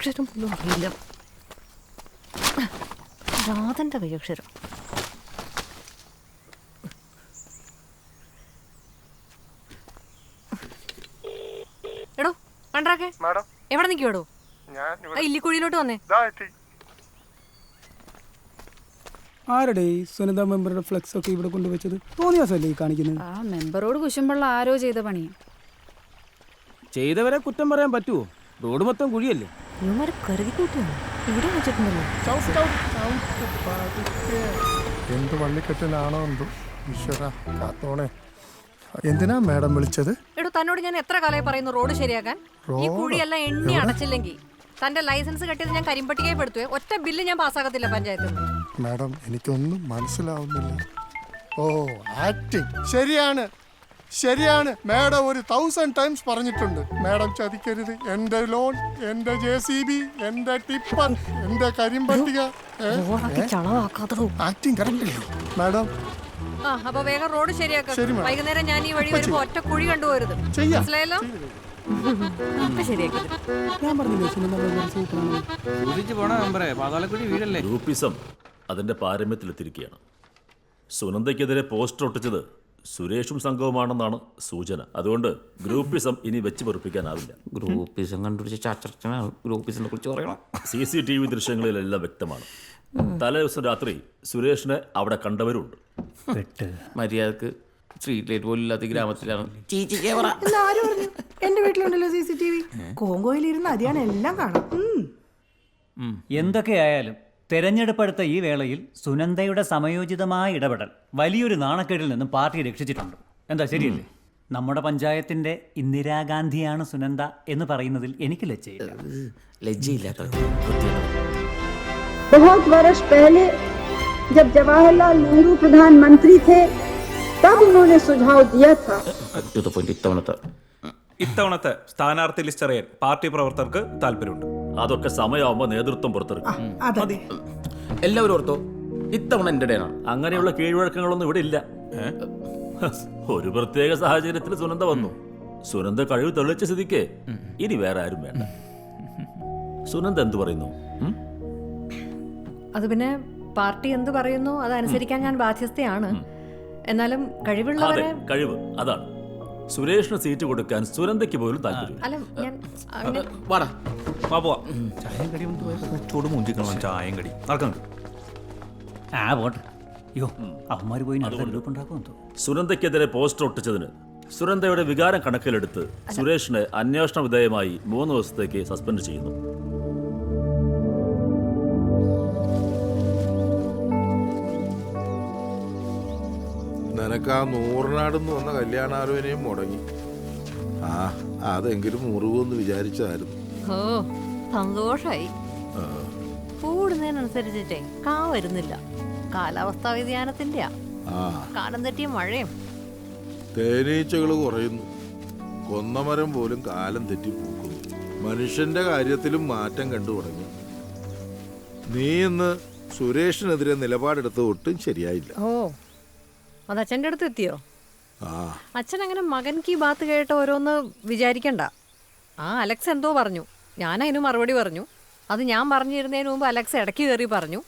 അക്ഷരം പോലും അറിയില്ല. രാധന്റെ കൈയക്ഷരം എടോ കണ്ടാക്കെ മാഡം. എവിടെ നിൽക്കുവടോ ഇല്ലിക്കുഴിയിലോട്ട് വന്നേ. ആരുടെ സുനിത മെമ്പറുടെ ഫ്ലെക്സ് ഒക്കെ ഇവിടെ കൊണ്ടുവച്ചത്? തോന്നിയാസല്ലേ ഈ കാണിക്കുന്നത്? ആ മെമ്പറോട് കുശുമ്പുള്ള ആരോ ചെയ്ത പണി ചെയ്തവരെ കുറ്റം പറയാൻ പറ്റുമോ റോഡ് മൊത്തം കുഴിയല്ലേ? ഇവന്മാരെ കരുതി കൂട്ടിയാണ് ഇവിടെ വെച്ചിട്ടുണ്ടല്ലോ. എന്ത് വള്ളിക്കെട്ടിലാണോ എന്തോ? ഈശ്വര കാത്തോണേ. എന്തിനാ മാഡം വിളിച്ചത്? എടോ തന്നോട് ഞാൻ എത്ര കാലമായി പറയുന്നു റോഡ് ശരിയാക്കാൻ? ഈ കുഴിയെല്ലാം എണ്ണി അടച്ചില്ലെങ്കിൽ. തന്റെ ലൈസൻസ് കെട്ടിയത് ഞാൻ കരിമ്പട്ടികയെ പെടുത്തുവേ. ഒറ്റ ബില്ല് ഞാൻ പാസ്സാക്കത്തില്ല പഞ്ചായത്തിൽ മാഡം എനിക്കൊന്നും മനസ്സിലാവുന്നില്ല. ഓ ആക്ടിങ്. ശരിയാണ്. ശരിയാണ്. മാഡം ഒരു തൗസൻഡ് ടൈംസ് പറഞ്ഞിട്ടുണ്ട്. മാഡം ചതിക്കരുത്. എന്റെ ലോൺ എന്റെ ജെ സി ബി എന്റെ ടിപ്പർ എന്റെ കരിമ്പട്ടിക മാഡം. ആ അപ്പൊ വേഗം റോഡ് ശരിയാക്കാം. വൈകുന്നേരം ഞാൻ ഈ വഴി വരുമ്പോ ഒറ്റ കുഴി കണ്ടുപോരുത്. മനസ്സിലായല്ലോ? അതിന്റെ പാരമ്യത്തിലെത്തിയിരിക്കുകയാണ്. സുനന്ദയ്ക്കെതിരെ പോസ്റ്റർ ഒട്ടിച്ചത് സുരേഷും സംഘവുമാണെന്നാണ് സൂചന. അതുകൊണ്ട് ഗ്രൂപ്പിസം ഇനി വെച്ച് പൊറിപ്പിക്കാനാവില്ല. ഗ്രൂപ്പിസം കണ്ടുപിടിച്ച ചാച്ചനാണ് ഗ്രൂപ്പിസിനെ കുറിച്ച് പറയണം. സി സി ടി വി ദൃശ്യങ്ങളിലെല്ലാം വ്യക്തമാണ്. തലേ ദിവസം രാത്രി സുരേഷിനെ അവിടെ കണ്ടവരുണ്ട്. മര്യാദയ്ക്ക് സ്ട്രീറ്റ് ലൈറ്റ് പോലും ഇല്ലാത്ത ഗ്രാമത്തിലാണ്. ചീച്ചി ക്യാമറ. ആര് പറഞ്ഞു? എന്റെ വീട്ടിലുണ്ടല്ലോ സി സി ടി വി. കോങ്കോയിലിരുന്ന് അതിയാണ് എല്ലാം കാണാം. എന്തൊക്കെയായാലും തെരഞ്ഞെടുപ്പെടുത്ത ഈ വേളയിൽ സുനന്ദയുടെ സമയോചിതമായ ഇടപെടൽ വലിയൊരു നാണക്കേടിൽ നിന്നും പാർട്ടി രക്ഷിച്ചിട്ടുണ്ട് എന്താ ശരിയല്ലേ നമ്മുടെ പഞ്ചായത്തിന്റെ ഇന്ദിരാഗാന്ധിയാണ് സുനന്ദ എന്ന് പറയുന്നതിൽ എനിക്ക് ലജ്ജയില്ല ലജ്ജയില്ലാത്ത വൃത്തികെട്ടവൻ. बहुत वर्ष पहले जब जवाहरलाल नेहरू प्रधानमंत्री थे तब उन्होंने सुझाव दिया था To the point, ഇത്തവണത്തെ ഇത്തവണത്തെ സ്ഥാനാർത്ഥി ലിസ്റ്റ് അറിയാൻ പാർട്ടി പ്രവർത്തകർക്ക് താല്പര്യമുണ്ട് അതൊക്കെ സമയമാകുമ്പോ നേതൃത്വം പുറത്തിറക്കും അതെ. എല്ലാവരും ഓർത്തോ ഇത്തവണ എന്റെ ഡേനാണ് അങ്ങനെയുള്ള കീഴ്വഴക്കങ്ങളൊന്നും ഇവിടെ ഇല്ല. ഒരു പ്രത്യേക സാഹചര്യത്തിൽ സുനന്ദ വന്നു. സുനന്ദ കഴിവ് തെളിച്ച സ്ഥിതിക്ക് ഇനി വേറെ ആരും വേണ്ട. സുനന്ദ എന്തു പറയുന്നു? അത് പിന്നെ പാർട്ടി എന്ത് പറയുന്നു? അതനുസരിക്കാൻ ഞാൻ ബാധ്യസ്ഥയാണ്. എന്നാലും കഴിവുള്ളവരെ കഴിവ്. അതാണ്. സുരേഷിന് സീറ്റ് കൊടുക്കാൻ സുരന്തയ്ക്ക് പോലും താല്പര്യം. അല്ല ഞാൻ അങ്ങനെ വാടാ വാ പോവാം. ചായയും കടിയും ചൂട് മൂഞ്ചിക്കണം കടി നടക്കാം ആ പോട്ടെ. അയ്യോ അവന്മാർ പോയി അടുത്ത ഗ്രൂപ്പ് ഉണ്ടാക്കുമെന്ന് തോന്നുന്നു പോസ്റ്റർ ഒട്ടിച്ചതിന് സുരന്തയുടെ വികാരം കണക്കിലെടുത്ത് സുരേഷിനെ അന്വേഷണ വിധേയമായി മൂന്ന് ദിവസത്തേക്ക് സസ്പെൻഡ് ചെയ്യുന്നു. നിനക്ക് ആ നൂറിനാടെന്ന് വന്ന കല്യാണാലോചനയും മുടങ്ങി. ആ അതെങ്കിലും മുറിവെന്ന് വിചാരിച്ചതായിരുന്നു. ഓ സന്തോഷായി. കൂടുന്നതിനനുസരിച്ചിട്ടേ കാ വരുന്നില്ല. കാലാവസ്ഥാ വ്യതിയാനത്തിന്റെയാ. കാലം തെറ്റിയ മഴയും. തേനീച്ചകൾ കുറയുന്നു. കൊന്നമരം പോലും കാലം തെറ്റി പൂക്കുന്നു. മനുഷ്യന്റെ കാര്യത്തിലും മാറ്റം കണ്ടു തുടങ്ങി. നീ ഇന്ന് സുരേഷിനെതിരെ നിലപാടെടുത്ത് ഒട്ടും ശരിയായില്ല. ഓ അത് അച്ഛന്റെ അടുത്ത് എത്തിയോ? അച്ഛൻ അങ്ങനെ മകൻ കീ ബാത്ത് കേട്ട് ഓരോന്ന് വിചാരിക്കണ്ട. ആ അലക്സ് എന്തോ പറഞ്ഞു. ഞാൻ അതിന് മറുപടി പറഞ്ഞു. അത് ഞാൻ പറഞ്ഞിരുന്നതിന് മുമ്പ് അലക്സ് ഇടയ്ക്ക് കയറി പറഞ്ഞു.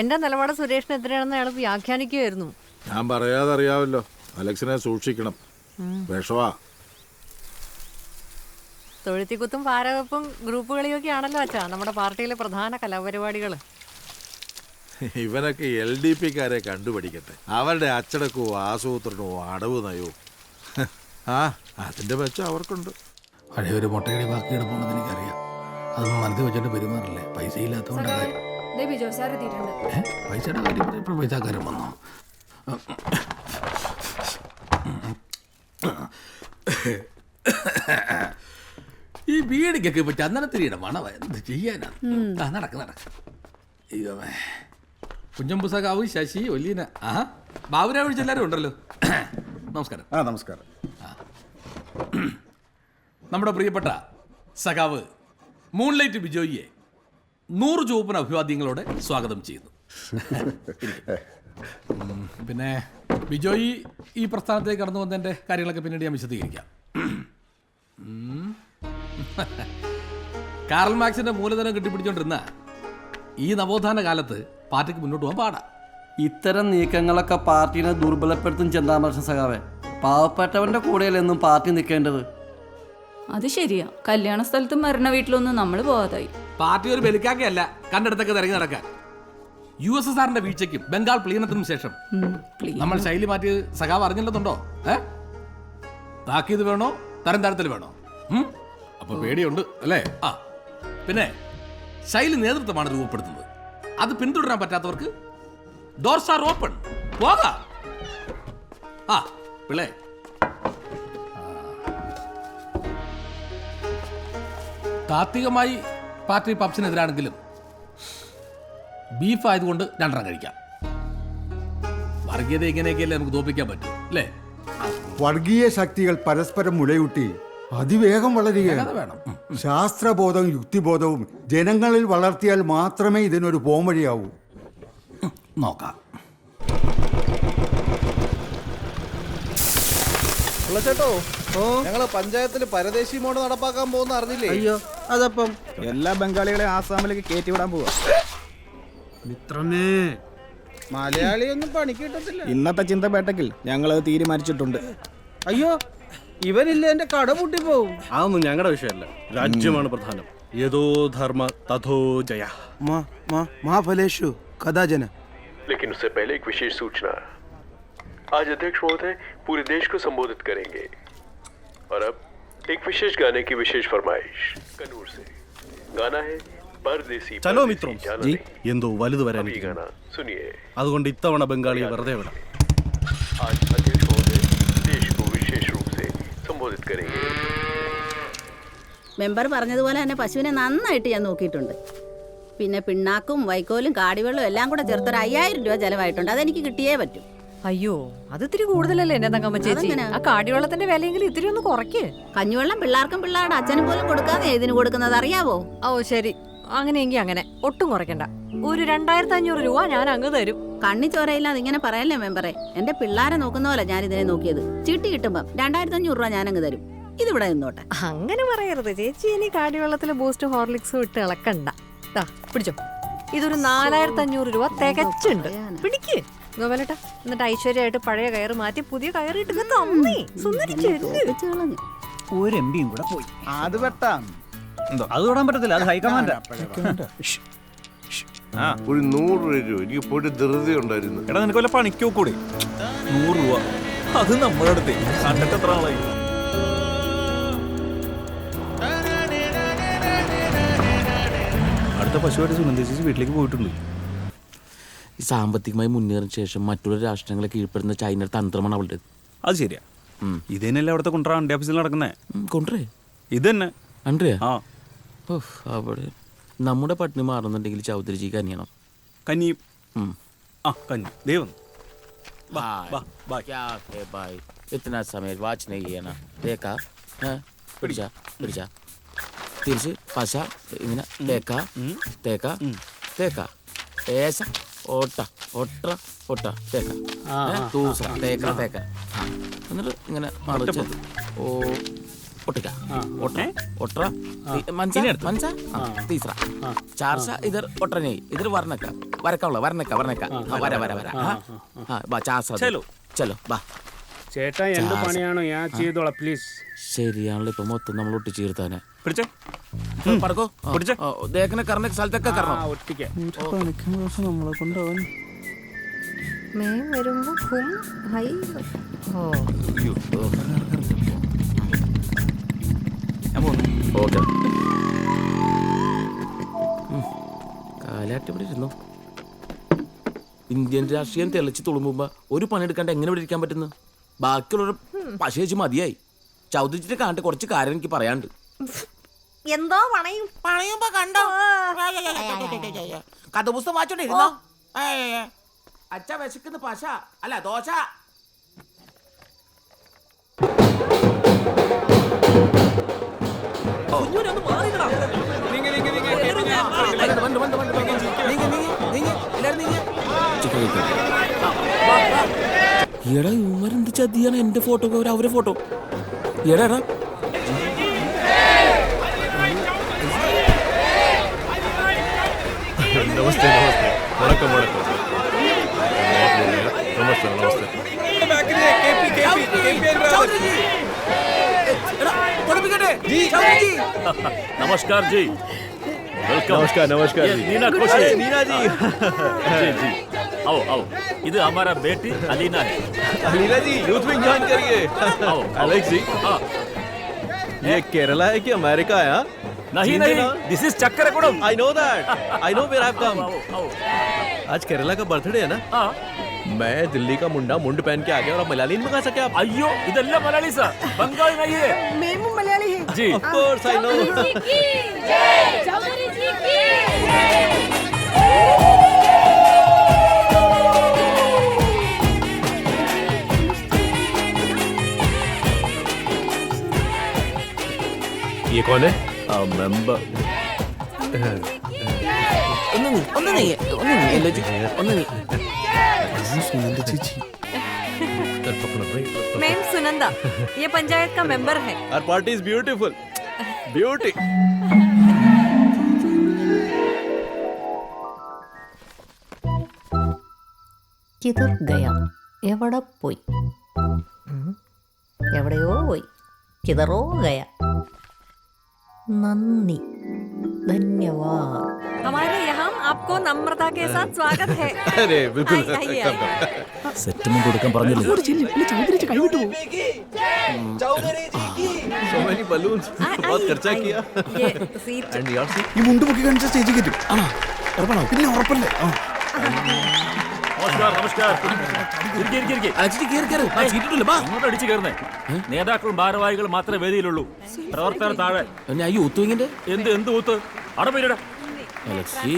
എന്റെ നിലപാട് സുരേഷിനെതിരെയാണെന്ന് അയാൾ വ്യാഖ്യാനിക്കുകയായിരുന്നു ഞാൻ പറയാതെ അറിയാമല്ലോ അലക്സിനെ സൂക്ഷിക്കണം. വിഷവാ. തൊഴുത്തിക്കുത്തും പാരവെപ്പും ഗ്രൂപ്പ് കളിയൊക്കെ ആണല്ലോ അച്ഛാ നമ്മുടെ പാർട്ടിയിലെ പ്രധാന കലാപരിപാടികൾ ഇവനൊക്കെ എൽ ഡി പിക്കാരെ കണ്ടുപിടിക്കട്ടെ. അവരുടെ അച്ചടക്കവും ആസൂത്രണവും അടവ് നയവും. ആ അതിന്റെ മെച്ചം അവർക്കുണ്ട്. പഴയ ഒരു മുട്ടയടി ബാക്കി കിടപ്പുണ്ടെന്ന് എനിക്കറിയാം. അതൊന്നും മനസ്സിൽ വെച്ചിട്ട് പെരുമാറില്ലേ? പൈസ പൈസയുടെ കാര്യം ഇപ്പോൾ പൈസക്കാരൻ വന്നു? ഈ വീടിക്കൊക്കെ ഇപ്പൊ ചന്ദനത്തിരിയുടെ മണവ. എന്ത് ചെയ്യാനാ? നടക്ക് നടക്ക്. അയ്യോമേ. കുഞ്ഞമ്പുസകാവ് ശശി ഒല്ലീന. ആ ബാബുരാ വിളിച്ചെല്ലാരും ഉണ്ടല്ലോ. നമസ്കാരം. ആ നമസ്കാരം. നമ്മുടെ പ്രിയപ്പെട്ട സഖാവ് മൂൺലൈറ്റ് ബിജോയിയെ നൂറ് ചുവപ്പൻ അഭിവാദ്യങ്ങളോടെ സ്വാഗതം ചെയ്യുന്നു. ഉം, പിന്നെ ബിജോയി ഈ പ്രസ്ഥാനത്തേക്ക് കടന്നു വന്നതിന്റെ കാര്യങ്ങളൊക്കെ പിന്നീട് ഞാൻ വിശദീകരിക്കാം. ഉം. കാറൽ മാക്സിന്റെ മൂലധനം കെട്ടിപ്പിടിച്ചോണ്ടിരുന്ന ഈ നവോത്ഥാന കാലത്ത് പാർട്ടിക്ക് മുന്നോട്ട് പോകാൻ പാടാ. ഇത്തരം നീക്കങ്ങളൊക്കെ പാർട്ടിനെ ദുർബലപ്പെടുത്തും ചെന്താമർഷൻ സഖാവേ. പാവപ്പെട്ടവന്റെ കൂടെയല്ലെന്നും പാർട്ടി നിൽക്കേണ്ടത്. അത് ശരിയാ. കല്യാണ സ്ഥലത്തും മരണ വീട്ടിലൊന്നും നമ്മൾ പോവാതായി. പാർട്ടി ഒരു ബലിക്കാക്കയല്ല കണ്ടെടുത്തൊക്കെ തിരഞ്ഞു നടക്കാൻ. യു എസ് എസ് ആറിന്റെ വീഴ്ചയ്ക്കും ബംഗാൾ പ്ലീനത്തിനും ശേഷം. നമ്മൾ ശൈലി മാറ്റി സഖാവ് അറിഞ്ഞില്ലെന്നുണ്ടോ? ഏ? താക്കീത് വേണോ? തരം താരത്തിൽ വേണോ? അപ്പൊ പേടിയുണ്ട് അല്ലേ? ആ. പിന്നെ ശൈലി നേതൃത്വമാണ് രൂപപ്പെടുത്തുന്നത്. അത് പിന്തുടരാൻ പറ്റാത്തവർക്ക് ഡോർസ് ആർ ഓപ്പൺ പോകാം. ആ പിള്ളേ. താത്വികമായി പാർട്ടി പബ്സിനെതിരാണെങ്കിലും ബീഫ് ആയതുകൊണ്ട് രണ്ടെണ്ണം കഴിക്കാം. വർഗീയത ഇങ്ങനെയൊക്കെയല്ലേ നമുക്ക് തോപ്പിക്കാൻ പറ്റും അല്ലേ? വർഗീയ ശക്തികൾ പരസ്പരം മുലയൂട്ടി അതിവേഗം വളരുകയാണ്. വേണം. ശാസ്ത്രബോധവും യുക്തിബോധവും ജനങ്ങളിൽ വളർത്തിയാൽ മാത്രമേ ഇതിനൊരു പോംവഴിയാവൂ. നോക്കാം. ചേട്ടോ ഞങ്ങൾ പഞ്ചായത്തിൽ പരദേശി മോഡ് നടപ്പാക്കാൻ പോകുന്ന അറിഞ്ഞില്ലേ? അയ്യോ അതപ്പം. എല്ലാ ബംഗാളികളെ ആസാമിലേക്ക് കയറ്റി വിടാൻ പോവാ. മിത്രമേ. മലയാളിയൊന്നും പണിക്ക് കിട്ടത്തില്ല. ഇന്നത്തെ ചിന്ത പേട്ടക്കിൽ ഞങ്ങൾ തീരുമാനിച്ചിട്ടുണ്ട്. അയ്യോ ഇവനില്ല എന്റെ കട പൂട്ടിപ്പോവും അതൊന്നും ഞങ്ങളുടെ വിഷയമല്ല രാജ്യമാണ് പ്രധാനം യഥോ ധർമ്മ തഥോ ജയ മഹാഫലേഷു കഥാജന लेकिन उससे पहले एक विशेष सूचना आज अध्यक्ष महोदय पूरे देश को संबोधित करेंगे और अब एक विशेष गाने की विशेष फरमाइश कनूर से गाना है परदेसी ചലോ परदेसी മിത്രം जाना नहीं। എന്തോ വലുത് अब ये വരാനിരിക്കുന്നു गाना सुनिए അതുകൊണ്ട് ഇത്തവണ ബംഗാളിയെ വെറുതെ വിടാം आज अध्यक्ष മെമ്പർ പറഞ്ഞതുപോലെ തന്നെ പശുവിനെ നന്നായിട്ട് ഞാൻ നോക്കിയിട്ടുണ്ട്. പിന്നെ പിണ്ണാക്കും വൈക്കോലും കാടിവെള്ളവും എല്ലാം കൂടെ ചേർത്തൊരു അയ്യായിരം രൂപ ചെലവായിട്ടുണ്ട്. അതെനിക്ക് കിട്ടിയേ പറ്റും. അയ്യോ അത് ഇത്തിരി കൂടുതലല്ലേ എന്നെ തങ്ങമ്മ ചേച്ചി? ആ കാടിവെള്ളത്തിന്റെ വിലയെങ്കിലും ഇത്തിരി ഒന്ന് കുറയ്ക്ക്. കഞ്ഞുവെള്ളം പിള്ളേർക്കും പിള്ളേരുടെ അച്ഛനും പോലും കൊടുക്കാതെ ഇതിന് കൊടുക്കുന്നത് അറിയാവോ? ഓ ശരി. അങ്ങനെയെങ്കിൽ അങ്ങനെ. ഒട്ടും കുറയ്ക്കണ്ട. ഒരു രണ്ടായിരത്തി അഞ്ഞൂറ് രൂപ ഞാൻ അങ്ങ് തരും. കണ്ണി ചോരയില്ലാതെ ഇങ്ങനെ പറയല്ലേ മെമ്പറെ? എന്റെ പിള്ളേരെ നോക്കുന്ന പോലെ ഞാൻ ഇതിനെ നോക്കിയത്. ചീട്ടി കിട്ടുമ്പം രണ്ടായിരത്തി അഞ്ഞൂറ് രൂപ ഞാൻ അങ്ങ് തരും. ഇതിവിടെ നിന്നോട്ടെ. അങ്ങനെ പറയരുത്. ചേച്ചി ഇനി കാടിവെള്ളത്തിൽ ബൂസ്റ്റ് ഹോർലിക്സും ഇട്ട് ഇളക്കണ്ട. ദാ, പിടിച്ചോ. ഇതൊരു നാലായിരത്തി അഞ്ഞൂറ് രൂപ തികച്ചുണ്ട്. പിടിക്ക്. ഗോപാലട്ട എന്നിട്ട് ഐശ്വര്യമായിട്ട് പഴയ കയറ് മാറ്റി പുതിയ കയറിട്ട് ഇങ്ങ് തന്നേ. സുന്ദരി ചെല്ല്. ഒരു എം പിയും കൂടെ പോയി. അത് വെട്ടാം അത് തൊടാൻ പറ്റത്തില്ല. അത് ഹൈക്കമാൻഡാ ഒരു നൂറ് രൂപ. എനിക്ക് പോയിട്ട് ധൃതി ഉണ്ടായിരുന്നു. എടാ നിനക്ക് വല്ല പണിക്കോ കൂടെ നൂറ് രൂപ. അത് നമ്മുടെ അടുത്ത്. കണ്ടിട്ട് എത്ര ആളായി അടുത്ത പശുവായിട്ട് സുനന്ദ ചേച്ചി വീട്ടിലേക്ക് പോയിട്ടുണ്ട്. ഈ സാമ്പത്തികമായി മുന്നേറിയ ശേഷം മറ്റുള്ള രാഷ്ട്രങ്ങളെ കീഴ്പ്പെടുന്ന ചൈന തന്ത്രമാണ് അവളുടെ. അത് ശരിയാ. ഇത് തന്നെയല്ലേ അവിടുത്തെ കൊണ്ടുവരാ അണ്ടി ഓഫീസിൽ നടക്കുന്നേ? കൊണ്ടുവരേ. ഇത് തന്നെ അൻഡ്രിയ ആ. ഉഫ്, അവിടെ നമ്മുടെ പട്ടിണി മാറുന്നുണ്ടെങ്കിൽ ചൗധരിജി കനിയണം. കനി. ആ കനി. ദൈവം. ഇത്ര സമയം? വാച്ച് തിരിച്ച് പശ ഇങ്ങനെ തേക്ക തേക്ക തേക്ക. ഏശ ഓട്ട ഒട്ട ഒട്ട തേക്ക. തൂസ. തേക്ക തേക്ക. എന്നിട്ട് ഇങ്ങനെ മറിച്ച് ഓ ഒട്ടിക്ക. ഒട്ടേ. മനസ്സ ആ. തീസറ. ചാർസ ഇതർ ഒട്ടനെ. ഇതർ വർണക്ക വരക്കാവുള്ള വരണക്ക വരണക്ക വര വര വര. ബാ ചാർസ ചലോ. ചലോ ബാ. ചേട്ടാ എന്ത്. പണിയാണോ? ഞാൻ ചെയ്തോളാം പ്ലീസ്. ശരിയാണല്ലോ ഇപ്പൊ മൊത്തം നമ്മൾ ഒട്ടിച്ചു തീർത്താനെ. പിടിച്ചേ. ദേഹനെ കറന്ന സ്ഥലത്തൊക്കെ കറണം ഒട്ടിക്കാം. പണിക്കുന്ന ദിവസം നമ്മളെ കൊണ്ടവൻ മേ വരുമ്പോ ഹും ഹൈ ഓ. ഓക്കെ. കാലാട്ട് ഇവിടെ ഇരുന്നു? ഇന്ത്യൻ രാഷ്ട്രീയം തെളിച്ച് തുളുമ്പുമ്പോ ഒരു പണി പണിയെടുക്കാണ്ട് എങ്ങനെ ഇവിടെ ഇരിക്കാൻ പറ്റുന്നു? ബാക്കിയുള്ളവർ വെച്ച് മതിയായി. ചൗദിച്ചിട്ട് കാണിട്ട് കുറച്ച് കാര്യം എനിക്ക് പറയാണ്ട് എന്തോ പണയും? പണയുമ്പോ കണ്ടോ? കഥ പുസ്തകം വായിച്ചോണ്ടിരുന്നോ? അച്ഛ വിശക്കുന്ന പശ. അല്ല ദോശ. എടാ ഇവരെന്ത് ചതിയാണ്? എന്റെ ഫോട്ടോ അവരെ ഫോട്ടോ എടാ നമസ്തേ നമസ്തേ. നമസ്തേ നമസ്തേ. नमस्ते नमस्ते नमस्कार जी। वेलकम नमस्कार, नमस्कार ये जी। नीना खुश है। नीना जी। जी जी। आओ आओ। ഇത് हमारा बेटी अलीना है। Aleena ji youth wing join करिए। आओ एलेक्स जी। हाँ। ये केरला है कि अमेरिका है हाँ? नहीं नहीं। This is चक्करकुडम I know that I know where I have come आज केरला का बर्थडे है ना? हाँ। मैं दिल्ली का मुंडा मुंड पहन के आ गया और आप मलयाली नहीं मंगा सके आप। आइयो इधर ले मलयाली सर बंगाल में है। मैं हूँ। मलयाली है। जी ऑफ़ कोर्स आई नो ये कौन है? मेंबर ഒന്ന് നീ ഒന്ന് നീ ഒന്ന് നീ എല്ലോ ഒന്ന് നീ मैम सुनंदा ये पंचायत का मेंबर है Our party is beautiful. Beauty. കിതർ ഗയ എവിടെ പോയി ഉം. എവിടെയോ പോയി കിതറോ ഗയ നന്ദി ധന്യവാദ് हमारे यहाँ आपको नम्रता के साथ स्वागत है अरे बिल्कुल आइए, कम, आइए। कम। സെറ്റിൽമെന്റ് കൊടുക്കാൻ പറഞ്ഞില്ലേ ചൗധരി കൈവിട്ടു പോകും So many balloons. बहुत खर्चा किया. ये सीट And your seat? ഈ മുണ്ട് പൊക്കി കാണിച്ച സ്റ്റേജിൽ കയറ്റും ആണോ ഉറപ്പാണോ പിന്നെ ഉറപ്പല്ലേ ആ നമസ്കാർ നമസ്കാർ ഇരിക്ക്, ഇരിക്ക്, ഇരിക്ക്. അച്ഛൻ കയറി കയറി ആ സീറ്റിട്ടില്ല ബാ ഇങ്ങോട്ട് അടിച്ചു കയറുന്നേ നേതാക്കളും ഭാരവാഹികളും മാത്രമേ വേദിയിലുള്ളൂ പ്രവർത്തകർ താഴെ പിന്നെ ആ യൂത്ത് വിങ്ങിന്റെ എന്ത് എന്ത് ഊത്ത് അടപ്പില്ലട അലക്സി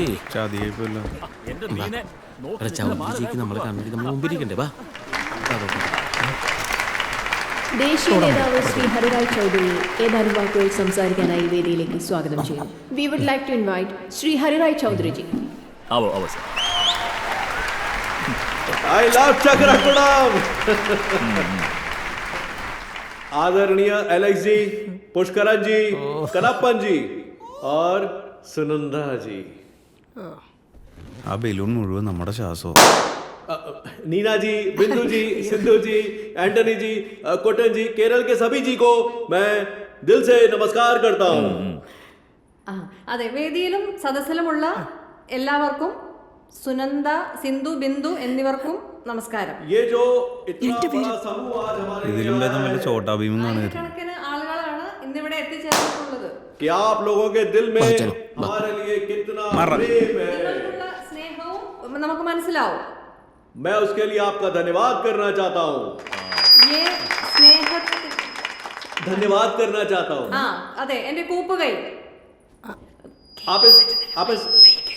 എന്റെ നീനെ എടാ ചൗധരിജിക്ക് നമ്മളെ കണ്ടിട്ട് നമ്മൾ മുമ്പിരിക്കണ്ടേ ബാ ദേശീയ നേതാവ് ശ്രീ ഹരിരാജ് ചൗധരിയെ ഏതാനും വാക്കുകൾ സംസാരിക്കാനായി വേദിയിലേക്ക് സ്വാഗതം ചെയ്യുന്നു we would like to invite Shri Hariraj Chaudhariji ആവോ ആവോ സർ I love Chakrakulam. आदरणीय एलेक्स जी पुष्करन जी कनप्पन जी और सुनंदा जी ആ ബലൂൺ മുഴുവൻ നമ്മുടെ ശ്വാസവും नीना जी बिंदु जी सिंधु जी एंटनी जी अ, कोटन जी केरल के सभी जी को मैं दिल से नमस्कार करता हूँ ആ അതെ വേദിയിലും സദസ്സിലുമുള്ള എല്ലാവർക്കും സുനന്ദ സിന്ധു ബിന്ദു എന്നിവർക്കും നമസ്കാരം ये जो इतना बड़ा समूह आज हमारे ഇതിലും ഭേദം വല്ല कि आप लोगों के दिल में चलो, हमारे लिए कितना मारा। प्रेम है നിങ്ങൾക്കുള്ള സ്നേഹവും നമുക്ക് മനസ്സിലാവും मैं उसके लिए आपका धन्यवाद करना चाहता हूँ ഈ സ്നേഹ धन्यवाद करना चाहता हूँ ആ അതെ എന്റെ കൂപ്പുകൈ आप इस आप इस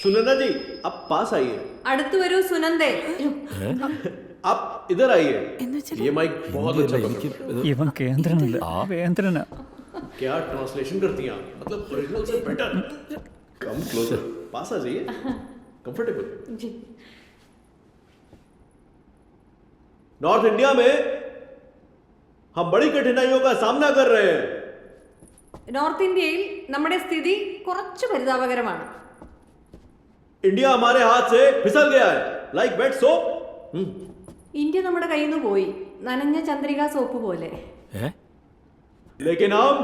सुनंदा जी आप पास आइए അടുത്തു വരൂ സുനന്ദേ आप इधर आइए ये माइक बहुत अच्छा पकड़- ഇവൻ കേന്ദ്രനല്ല വേന്ദ്രനാ क्या ट्रांसलेशन करती हैं आप मतलब ओरिजिनल से बेटर कम क्लोजर पास आ जाइए कंफर्टेबल नॉर्थ इंडिया में हम बड़ी कठिनाइयों का सामना कर रहे हैं നോർത്ത് ഇന്ത്യയിൽ നമ്മുടെ സ്ഥിതി കുറച്ച് പരിതാപകരമാണ് इंडिया हमारे हाथ से फिसल गया है लाइक वेट सोप ഇന്ത്യ നമ്മുടെ കയ്യിൽ നിന്ന് പോയി നനഞ്ഞ ചന്ദ്രിക സോപ്പ് പോലെ लेकिन हम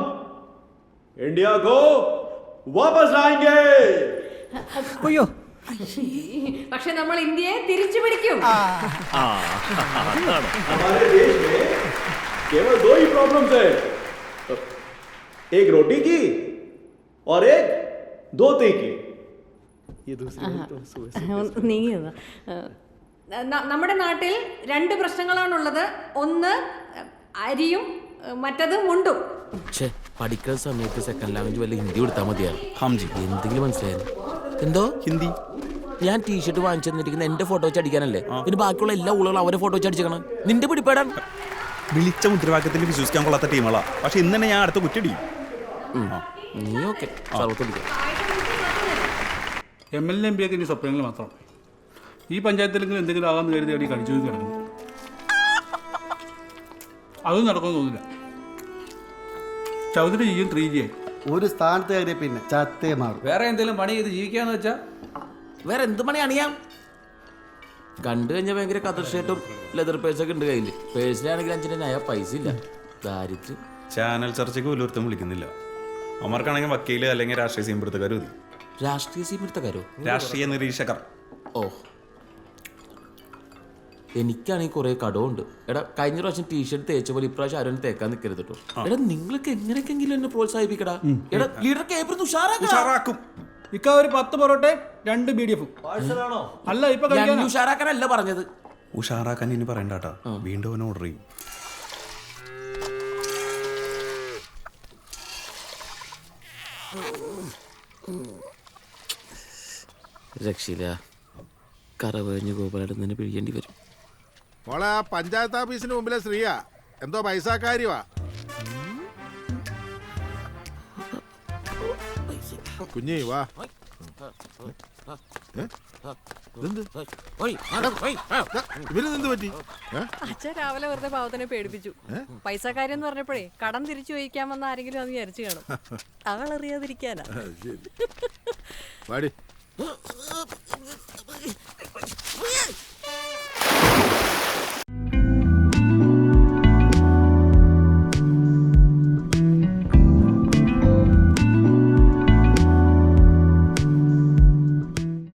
इंडिया को वापस लाएंगे അയ്യോ പക്ഷെ നമ്മൾ ഇന്ത്യയെ തിരിച്ചു പിടിക്കും हमारे देश में केवल दो ही प्रॉब्लम्स है एक रोटी की और एक धोती की ये दूसरी നീങ്ങിയത് നമ്മുടെ നാട്ടിൽ രണ്ട് പ്രശ്നങ്ങളാണുള്ളത് ഒന്ന് അരിയും മറ്റത് മുണ്ടും ഛേ പഠിക്കുന്ന സമയത്ത് സെക്കൻഡ് ലാംഗ്വേജ് വല്ല ഹിന്ദി കൊടുത്താൽ മതിയായിരുന്നു ഹംജി. എന്തെങ്കിലും മനസ്സിലായിരുന്നു എന്തോ? ഹിന്ദി. ഞാൻ ടീഷർട്ട് വാങ്ങിച്ചു തന്നിരിക്കുന്ന എന്റെ ഫോട്ടോ വെച്ച് അടിക്കാനല്ലേ? പിന്നെ ബാക്കിയുള്ള എല്ലാ ഊളുകളും അവരെ ഫോട്ടോ വെച്ച് അടിച്ചേക്കണം. നിന്റെ പിടിപ്പാടാണ്. വിളിച്ച മുദ്രവാക്യത്തിൽ വിശ്വസിക്കാൻ കൊള്ളാത്ത ടീമുകളാ പക്ഷെ ഇന്ന് തന്നെ ഞാൻ അടുത്ത കുറ്റടിക്കും നീ okay. M L A P ഒക്കെ ഇനി സ്വപ്നങ്ങൾ മാത്രം. ഈ പഞ്ചായത്തിലെങ്കിലും എന്തെങ്കിലും ആകാമെന്ന് കരുതി അടി കടിച്ചു കിടക്കുന്നു അതും നടക്കുമെന്ന് തോന്നില്ല ചൗധരി ജിയും ത്രീ ജി ആയി ഒരു സ്ഥാനത്ത് കയറിയ പിന്നെ ചത്തേ മാറും. വേറെ എന്തെങ്കിലും പണി ചെയ്ത് ജീവിക്കാന്ന് വെച്ചാ? വേറെ എന്ത് പണി അണിയാം? കണ്ടു കഴിഞ്ഞാൽ ഭയങ്കര കതർ ഷർട്ടും ലെതർ പേഴ്സൊക്കെ ഉണ്ട് കയ്യിൽ പേഴ്സിലാണെങ്കിൽ അഞ്ചിന് നയ പൈസ ഇല്ല. ദാരിദ്ര്യം. ചാനൽ ചർച്ചയ്ക്ക് പോലും വിളിക്കുന്നില്ല. അമർക്കാണെങ്കിൽ വക്കീൽ അല്ലെങ്കിൽ രാഷ്ട്രീയ സീമ്പിടുത്തക്കാർ രാഷ്ട്രീയ സീമിടുത്തക്കാരോ രാഷ്ട്രീയ നിരീക്ഷകർ. ഓ. എനിക്കാണെങ്കിൽ കുറെ കടമുണ്ട് എടാ കഴിഞ്ഞ പ്രാവശ്യം ടീഷർട്ട് തേച്ച പോലെ ഇപ്രാവശ്യം ആരും തേക്കാൻ നിൽക്കരുത് കേട്ടോ എടാ നിങ്ങൾക്ക് എങ്ങനെയൊക്കെങ്കിലും എന്നെ പ്രോത്സാഹിപ്പിക്കടാ. എടാ ലീഡർ കേബിൾ ഉഷാറാക്കും. ഇക്ക ഒരു പത്ത് പൊറോട്ടെ രണ്ട് ബി ഡി എഫും അല്ല ഇപ്പൊ. ഉഷാറാക്കാനല്ല പറഞ്ഞത്. ഉഷാറാക്കാൻ ഇനി പറയണ്ട വീണ്ടും അവൻ ഓർഡർ ചെയ്യും. രക്ഷയില്ല. കറവഴിഞ്ഞ് ഗോപാലടുന്നതിന് പിഴിയേണ്ടി വരും. മോളെ ആ പഞ്ചായത്ത് ഓഫീസിന് മുമ്പിലെ സ്ത്രീയാ. എന്തോ പൈസക്കാരിവാ. കുഞ്ഞി വാ? ഇവരിതെന്ത് പറ്റി? അച്ഛൻ രാവിലെ വെറുതെ പാവത്തിനെ പേടിപ്പിച്ചു. പൈസക്കാരെന്ന് പറഞ്ഞപ്പോഴേ കടം തിരിച്ചു ചോദിക്കാൻ വന്ന ആരെങ്കിലും അത് വിചാരിച്ചു കാണും. അവളറിയാതിരിക്കാനാ. വാടി.